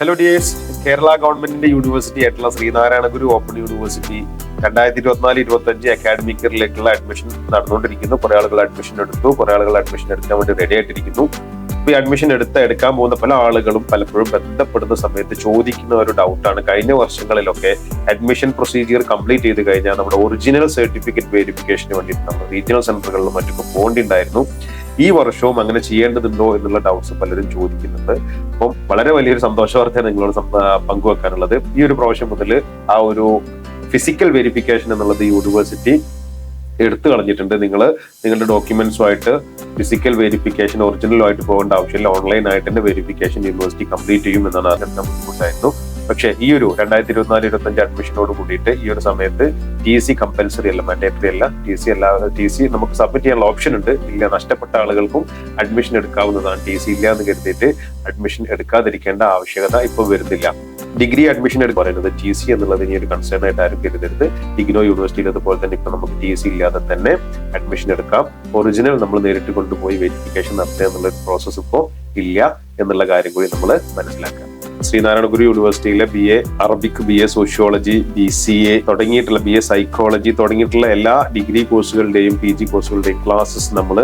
Hello dears Kerala ഗവൺമെന്റിന്റെ university ആയിട്ടുള്ള ശ്രീനാരായണ ഗുരു open university രണ്ടായിരത്തി ഇരുപത്തിനാല് ഇരുപത്തി അഞ്ച് അക്കാഡമിക് ഇയറിലേക്കുള്ള അഡ്മിഷൻ നടന്നുകൊണ്ടിരിക്കുന്നു. കുറെ ആളുകൾ അഡ്മിഷൻ എടുത്തു. കുറെ ആളുകൾ അഡ്മിഷൻ എടുക്കാൻ വേണ്ടി റെഡി ആയിട്ടിരിക്കുന്നു. ഈ അഡ്മിഷൻ എടുത്ത് എടുക്കാൻ പോകുന്ന പല ആളുകളും പലപ്പോഴും ബന്ധപ്പെടുന്ന സമയത്ത് ചോദിക്കുന്ന ഒരു ഡൗട്ടാണ് കഴിഞ്ഞ വർഷങ്ങളിലൊക്കെ അഡ്മിഷൻ പ്രൊസീജിയർ കംപ്ലീറ്റ് ചെയ്ത് കഴിഞ്ഞാൽ നമ്മുടെ ഒറിജിനൽ സർട്ടിഫിക്കറ്റ് വെരിഫിക്കേഷന് വേണ്ടിയിട്ട് നമ്മൾ റീജിയണൽ സെന്ററുകളിലും മറ്റൊക്കെ പോകേണ്ടിണ്ടായിരുന്നു. ഈ വർഷവും അങ്ങനെ ചെയ്യേണ്ടതുണ്ടോ എന്നുള്ള ഡൗട്ട്സ് പലരും ചോദിക്കുന്നുണ്ട്. അപ്പം വളരെ വലിയൊരു സന്തോഷ വാർത്തയാണ് നിങ്ങളോട് പങ്കുവെക്കാനുള്ളത്. ഈ ഒരു പ്രാവശ്യം മുതൽ ആ ഒരു ഫിസിക്കൽ വെരിഫിക്കേഷൻ എന്നുള്ളത് യൂണിവേഴ്സിറ്റി എടുത്തു കളഞ്ഞിട്ടുണ്ട്. നിങ്ങൾ നിങ്ങളുടെ ഡോക്യുമെന്റ്സുമായിട്ട് ഫിസിക്കൽ വെരിഫിക്കേഷൻ ഒറിജിനലുമായിട്ട് പോകേണ്ട ആവശ്യമില്ല. ഓൺലൈൻ ആയിട്ട് വെരിഫിക്കേഷൻ യൂണിവേഴ്സിറ്റി കംപ്ലീറ്റ് ചെയ്യും എന്നാണ് അറിയാൻ ബുദ്ധിമുട്ടായിരുന്നു പക്ഷേ ഈ ഒരു രണ്ടായിരത്തി ഇരുപത്തിനാല് ഇരുപത്തഞ്ച് അഡ്മിഷനോട് കൂടിയിട്ട് ഈ ഒരു സമയത്ത് ടി സി കമ്പൽസറി അല്ല മാൻഡേറ്ററി അല്ല. ടി സി അല്ല ടി സി നമുക്ക് സബ്മിറ്റ് ചെയ്യാനുള്ള ഓപ്ഷൻ ഉണ്ട്. ഇല്ല നഷ്ടപ്പെട്ട ആളുകൾക്കും അഡ്മിഷൻ എടുക്കാവുന്നതാണ്. ടി സി ഇല്ല എന്ന് കരുതിയിട്ട് അഡ്മിഷൻ എടുക്കാതിരിക്കേണ്ട ആവശ്യകത ഇപ്പോൾ വരുന്നില്ല. ഡിഗ്രി അഡ്മിഷൻ എടുക്കുക പറയുന്നത് ടി സി എന്നുള്ളത് ഇനി ഒരു കൺസേൺ ആയിട്ട് ആരും കരുതരുത്. ഇഗ്നോ യൂണിവേഴ്സിറ്റിയിൽ അതുപോലെ തന്നെ ഇപ്പൊ നമുക്ക് ടി സി ഇല്ലാതെ തന്നെ അഡ്മിഷൻ എടുക്കാം. ഒറിജിനൽ നമ്മൾ നേരിട്ട് കൊണ്ടുപോയി വെരിഫിക്കേഷൻ നടത്തുക എന്നുള്ള പ്രോസസ്സ് ഇപ്പോൾ ഇല്ല എന്നുള്ള കാര്യം കൂടി നമ്മൾ മനസ്സിലാക്കാം ശ്രീനാരായണ ഗുരു യൂണിവേഴ്സിറ്റിയിലെ B A Arabic B A sociology B C A തുടങ്ങിയിട്ടുള്ള ബി എ സൈക്കോളജി തുടങ്ങിയിട്ടുള്ള എല്ലാ ഡിഗ്രി കോഴ്സുകളുടെയും പി ജി കോഴ്സുകളുടെയും ക്ലാസ്സസ് നമ്മൾ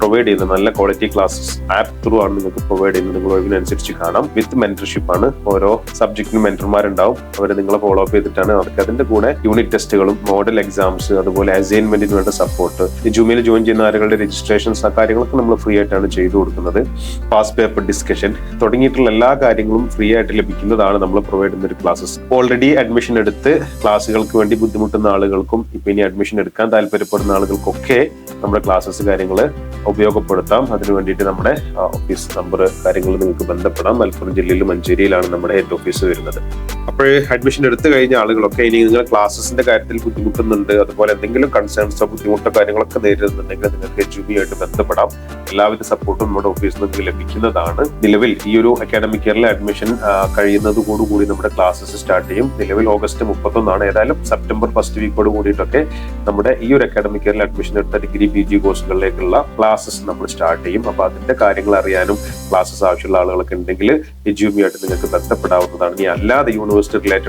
പ്രൊവൈഡ് ചെയ്യുന്നത് നല്ല ക്വാളിറ്റി ക്ലാസ്സസ് ആപ്പ് ത്രൂ ആണ് നിങ്ങൾക്ക് പ്രൊവൈഡ് ചെയ്യുന്നത്. നിങ്ങൾ ഒഴിവിനനുസരിച്ച് കാണാം. വിത്ത് മെന്റർഷിപ്പ് ആണ്. ഓരോ സബ്ജക്റ്റിനും മെന്റർമാരുണ്ടാവും അവർ നിങ്ങളെ ഫോളോ അപ്പ് ചെയ്തിട്ടാണ് അവർക്ക് അതിന്റെ കൂടെ യൂണിറ്റ് ടെസ്റ്റുകളും മോഡൽ എക്സാംസ് അതുപോലെ അസൈൻമെന്റിന് വേണ്ട സപ്പോർട്ട് ജൂമിയിൽ ജോയിൻ ചെയ്യുന്ന ആളുകളുടെ രജിസ്ട്രേഷൻസ് ആ കാര്യങ്ങളൊക്കെ നമ്മൾ ഫ്രീ ആയിട്ടാണ് ചെയ്തു കൊടുക്കുന്നത്. പാസ് പേപ്പർ ഡിസ്കഷൻ തുടങ്ങിയിട്ടുള്ള എല്ലാ കാര്യങ്ങളും ഫ്രീ ആയിട്ട് ലഭിക്കുന്നതാണ് നമ്മൾ പ്രൊവൈഡ് ചെയ്യുന്ന ഒരു ക്ലാസ്സസ് ഓൾറെഡി അഡ്മിഷൻ എടുത്ത് ക്ലാസ്സുകൾക്ക് വേണ്ടി ബുദ്ധിമുട്ടുന്ന ആളുകൾക്കും ഇപ്പൊ ഇനി അഡ്മിഷൻ എടുക്കാൻ താല്പര്യപ്പെടുന്ന ആളുകൾക്കൊക്കെ നമ്മുടെ ക്ലാസ്സസ് കാര്യങ്ങൾ ഉപയോഗപ്പെടുത്താം. അതിനു വേണ്ടിയിട്ട് നമ്മുടെ ഓഫീസ് നമ്പർ കാര്യങ്ങൾ നിങ്ങൾക്ക് ബന്ധപ്പെടാം. മലപ്പുറം ജില്ലയിൽ മഞ്ചേരിയിലാണ് നമ്മുടെ ഹെഡ് ഓഫീസ് വരുന്നത്. അപ്പോൾ അഡ്മിഷൻ എടുത്തു കഴിഞ്ഞ ആളുകളൊക്കെ ഇനി നിങ്ങൾ ക്ലാസ്സസിന്റെ കാര്യത്തിൽ ബുദ്ധിമുട്ടുന്നുണ്ട് അതുപോലെ എന്തെങ്കിലും കൺസേൺസോ ബുദ്ധിമുട്ടോ കാര്യങ്ങളൊക്കെ നേരിടുന്നുണ്ടെങ്കിൽ നിങ്ങൾക്ക് ജുബിയായിട്ട് ബന്ധപ്പെടാം. എല്ലാവിധ സപ്പോർട്ടും നമ്മുടെ ഓഫീസിൽ നിന്ന് ലഭിക്കുന്നതാണ്. നിലവിൽ ഈ ഒരു അക്കാഡമിക് ഇയറിലെ അഡ്മിഷൻ കഴിയുന്നതോടുകൂടി നമ്മുടെ ക്ലാസ്സസ് സ്റ്റാർട്ട് ചെയ്യും. നിലവിൽ ഓഗസ്റ്റ് മുപ്പത്തൊന്നാണ്. ഏതായാലും സെപ്റ്റംബർ ഫസ്റ്റ് വീക്കോട് കൂടിയിട്ടൊക്കെ നമ്മുടെ ഈ ഒരു അക്കാഡമിക് ഇയറിൽ അഡ്മിഷൻ എടുത്ത ഡിഗ്രി പി ജി കോഴ്സുകളിലേക്കുള്ള ക്ലാസ്സസ് നമ്മൾ സ്റ്റാർട്ട് ചെയ്യും. അപ്പൊ അതിന്റെ കാര്യങ്ങൾ അറിയാനും ക്ലാസ്സസ് ആവശ്യമുള്ള ആളുകളൊക്കെ ഉണ്ടെങ്കിൽ എജ്യൂമിയായിട്ട് നിങ്ങൾക്ക് ബന്ധപ്പെടാവുന്നതാണ്. ഇനി അല്ലാതെ യൂണിവേഴ്സിറ്റി റിലേറ്റഡ്